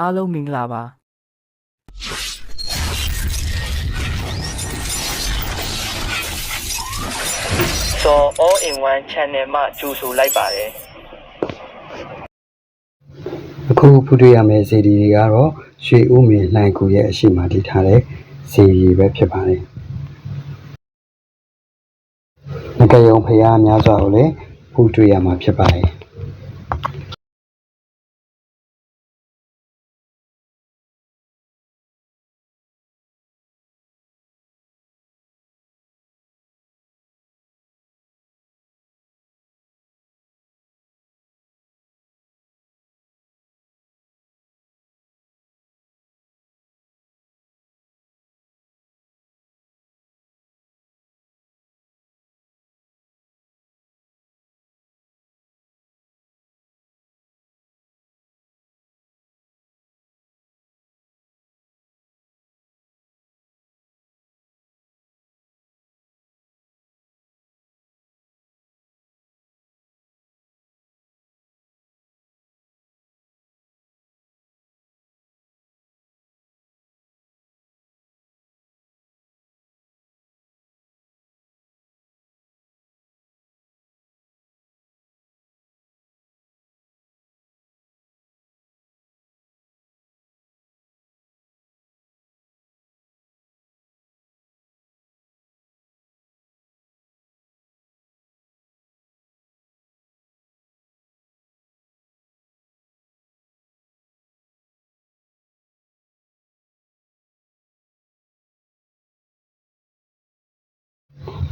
အားလုံးမင်္ဂလာပါစော all in one channel မှာကြိုဆိုလိုက်ပါတယ်အခုဖူးတွေ့ရမယ့်စီဒီတွေကတော့ရွှေဦးမင်းလှိုင်ကူရဲ့အရှိမတည်ထားတဲ့စီဒီပဲဖြစ်ပါတယ်။ငကယုံဖရားများစွာကိုလည်းဖူးတွေ့ရမှာဖြစ်ပါတယ်။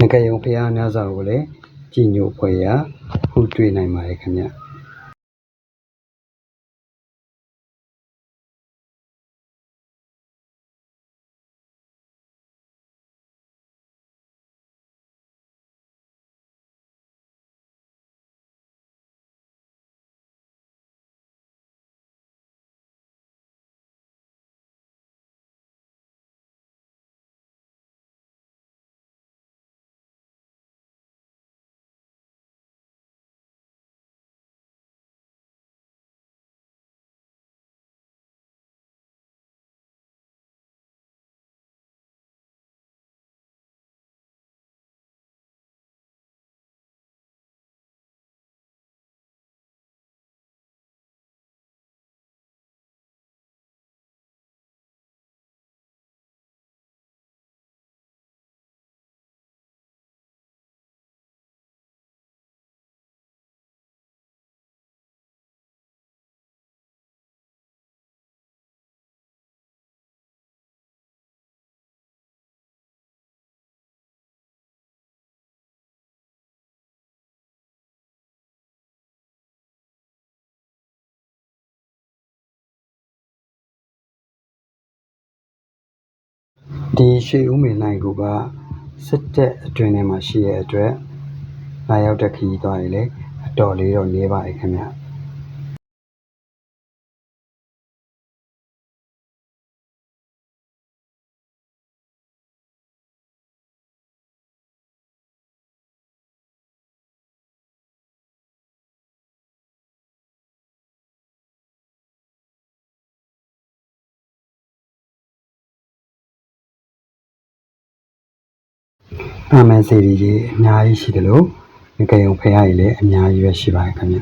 ငကယုံဖရားများစွာကိုလည်းကြည်ညိုဖွယ်ရာဖူးတွေ့နိုင်ပါတယ်ခင်ဗျ။ ဒီရွှေဦးမင်းနိုင်ကူကစစ်တပ်အတွင်းထဲမှာရှိတဲ့အတွက်လာရောက်တဲ့ခရီးသွားတွေလည်းအတော်လေးတော့နေပါတယ်ခင်ဗျ အာမန်စီဒီကြီးအများကြီးရှိတယ်လို့ငကယုံဖရားကြီးလည်းအများကြီးပဲရှိပါတယ်ခင်ဗျ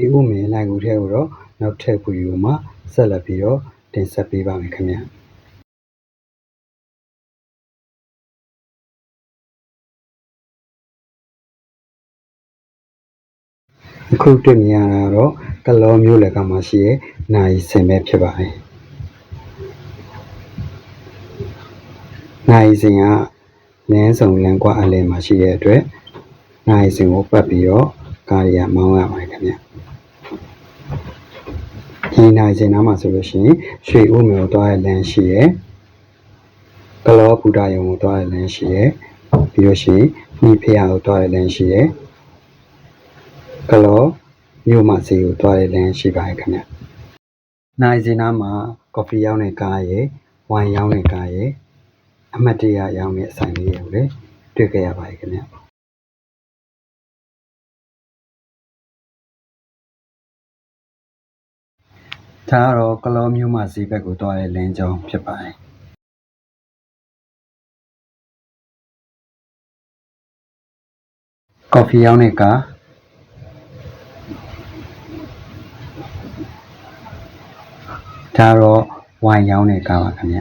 ဒီဥမင်နိုင်ကူထဲကိုတော့နောက်ထပ်ဗီဒီယိုမှာဆက်လက်ပြီးတော့တင်ဆက်ပေးပါမယ်ခင်ဗျာအခုတွေ့မြင်ရတာတော့ကလောမျိုးလက်ကမှရှိရဲ့နိုင်စင်ပဲဖြစ်ပါတယ်နိုင်စင်ကလမ်းဆောင်လမ်းကွာအလယ်မှာရှိတဲ့အတွက်နိုင်စင်ကိုပတ်ပြီးတော့ကားရီကမောင်းရပါတယ်ခင်ဗျာ ဒီနိုင်စင်နားမှာဆိုလို့ရှိရင်ရွှေဦးမျိုးသွားတဲ့လမ်းရှိရယ်ကလောဘူတာယုံကိုသွားတဲ့လမ်းရှိရယ်ပြီးလို့ရှိရင်မိဖုရားကိုသွားတဲ့လမ်းရှိရယ်ကလောမြို့မစီကိုသွားတဲ့လမ်းရှိပါတယ်ခင်ဗျနိုင်စင်နားမှာကော်ဖီရောင်းတဲ့ကားရယ်ဝိုင်ရောင်းတဲ့ကားရယ်အမတ်တရရောင်းတဲ့အဆိုင်လေးတွေကိုလည်းတွေ့ခဲ့ရပါတယ်ခင်ဗျ ဒါကတော့ ကလောမျိုးမဈေးဘက်ကိုသွားတဲ့ လမ်းကြောင်းဖြစ်ပါတယ် ကော်ဖီရောင်းတဲ့ကား ဒါတော့ ဝိုင်ရောင်းတဲ့ကားပါခင်ဗျ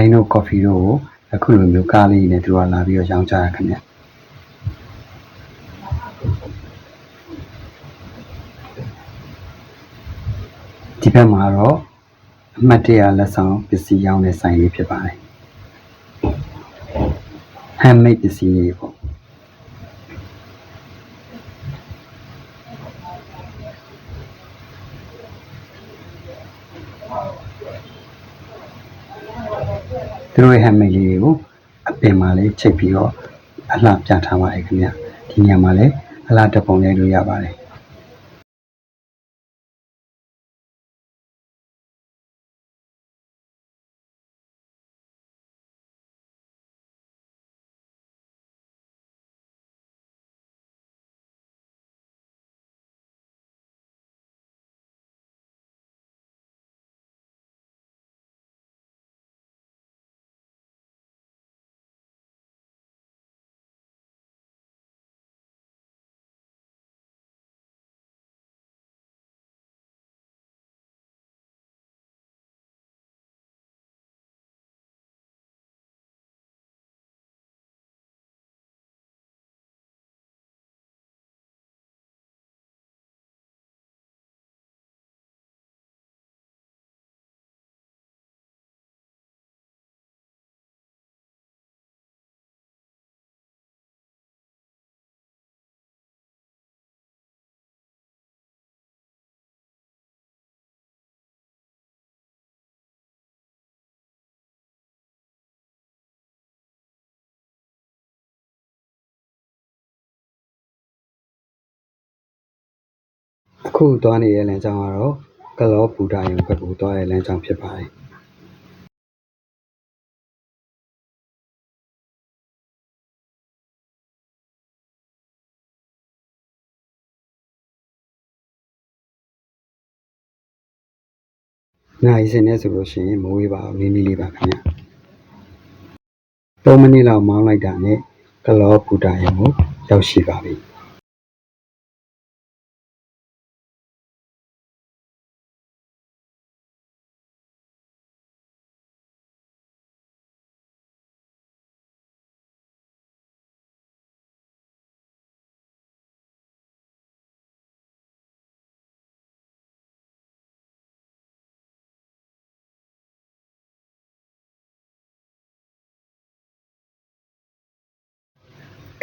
င်တို့ကော်ဖီတို့ကိုအခုလိုမျိုးကားလေးနဲ့သူကလာပြီးတော့ရောင်းကြရခင်ဗျဒီဘက်မှာတော့အမှတ်တရလက်ဆောင်ပစ္စည်းရောင်းတဲ့ဆိုင်လေးဖြစ်ပါတယ်ဟမ်မိတ်ပစ္စည်းတွေပေါ့ သူတို့ရဲ့ဟမ်မိတ်လေးတွေကိုအပင်မှာလေးချိတ်ပြီးတော့အလှပြထားပါတယ်ခင်ဗျဒီညမှာလည်းအလှတစ်ပုံရိုက်လို့ရပါတယ် အခုသွားနေတဲ့လမ်းကြောင်းကတော့ကလောဘူတာယုံဘက်ကိုသွားတဲ့လမ်းကြောင်းဖြစ်ပါတယ်နိုင်စင်နဲ့ဆိုလို့ရှိရင်မဝေးပါဘူးနီးနီးလေးပါခင်ဗျ3မိနစ်လောက်မောင်းလိုက်တာနဲ့ကလောဘူတာယုံကိုရောက်ရှိပါပြီ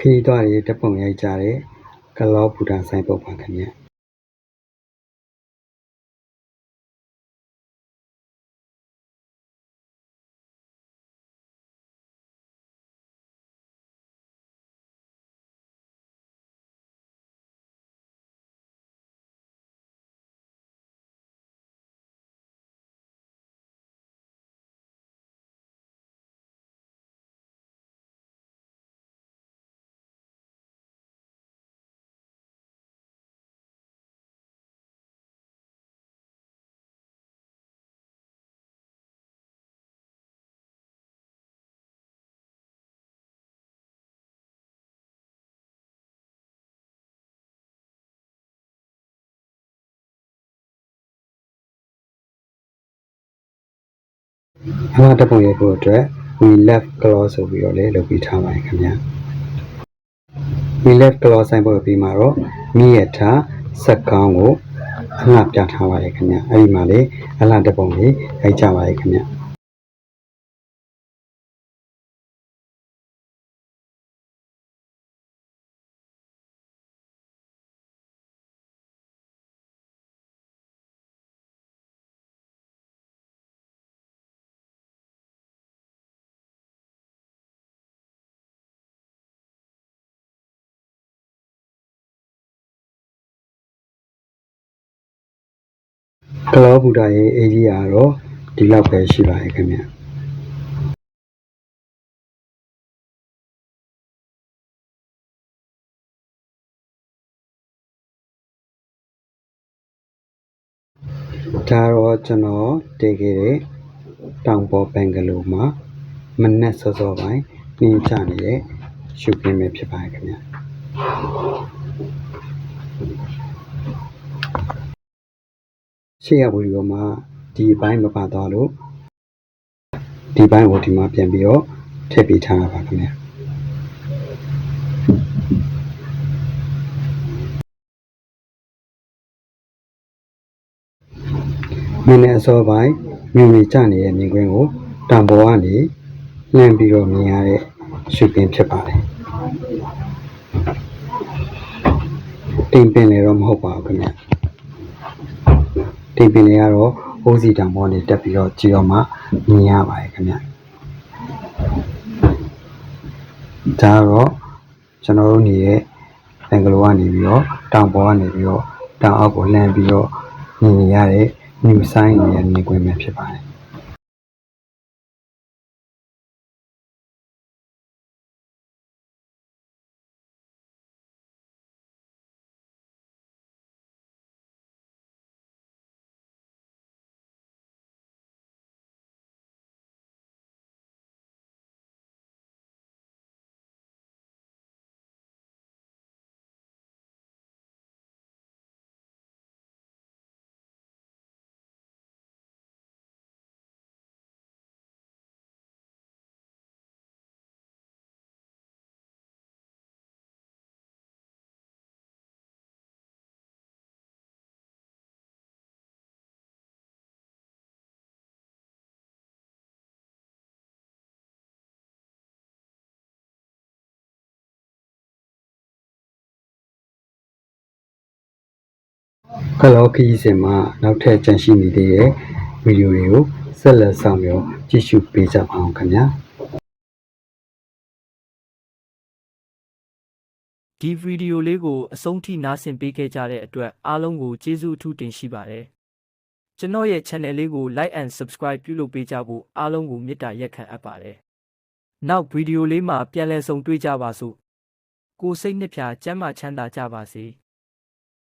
ခရီးသွားတွေတက်ပုံရိုက်ကြတဲ့ ကလောဘူတာဆိုင်ပုတ်ပါခင်ဗျ အလားတစ်ပုံရိုက်ဖို့အတွက် we left clause ဆိုပြီးတော့လည်းလုပ်ပြီးထားပါတယ်ခင်ဗျာ we left clause ဆိုင်ပေါ်ပြီးမှာတော့မိရထားစက်ကောင်းကိုအလှပြထားပါတယ်ခင်ဗျာအဲ့ဒီမှာလေအလှတစ်ပုံလေးရိုက်ကြပါတယ်ခင်ဗျာ ကလောဘူတာရဲ့ area ကတော့ဒီလောက်ပဲရှိပါရဲ့ခင်ဗျာဒါတော့ကျွန်တော်တည်ခဲ့တဲ့တောင်ပေါ်ဘင်္ဂလိုမှာမနက်စောစောပိုင်းနှင်းချနေတဲ့ရှုခင်းပဲဖြစ်ပါရဲ့ခင်ဗျာ ရှေ့ရဘူဒီပေါ်မှာဒီအပိုင်းမပါသွားလို့ဒီဘိုင်းကိုဒီမှာပြန်ပြီးတော့ထည့်ပေးထားတာပါခင်ဗျာမင်းနဲ့အစောပိုင်းမြူမီကျနေတဲ့မြင်ကွင်းကိုတံပေါ်ကနေလှမ်းပြီးတော့မြင်ရတဲ့ရှုပ်ပင်ဖြစ်ပါတယ်တိမ်ပင်လည်းတော့မဟုတ်ပါဘူးခင်ဗျာ ဒီပင်တွေကတော့အိုးစီတံပေါ်နေတက်ပြီးတော့ကြည့်တော့မှမြင်ရပါတယ်ခင်ဗျဒါကတော့ကျွန်တော်တို့နေတဲ့ဘင်္ဂလိုကနေပြီးတော့တောင်ပေါ်ကနေပြီးတော့တောင်အောက်ကိုလှမ်းပြီးတော့မြင်နေရတဲ့ new sign ရဲ့မြင်ကွင်းပဲဖြစ်ပါတယ် ကလောခီးစဉ်မှာနောက်ထပ်ကြန့်ရှိနေသေးတဲ့ဗီဒီယိုတွေကိုဆက်လက်ဆောင်ရောကြည့်ရှုပေးကြပါအောင်ခင်ဗျာ ဒီဗီဒီယိုလေးကိုအဆုံးထိနားဆင်ပေးခဲ့ကြတဲ့အတွက်အားလုံးကိုကျေးဇူးအထူးတင်ရှိပါတယ်။ကျွန်တော်ရဲ့ channel လေးကို like and subscribe ပြုလုပ်ပေးကြဖို့အားလုံးကိုမေတ္တာရက်ခံအပ်ပါတယ်။နောက်ဗီဒီယိုလေးမှာပြန်လည်ဆုံတွေ့ကြပါစို့။ကိုယ်စိတ်နှစ်ဖြာကျမ်းမာချမ်းသာကြပါစေ။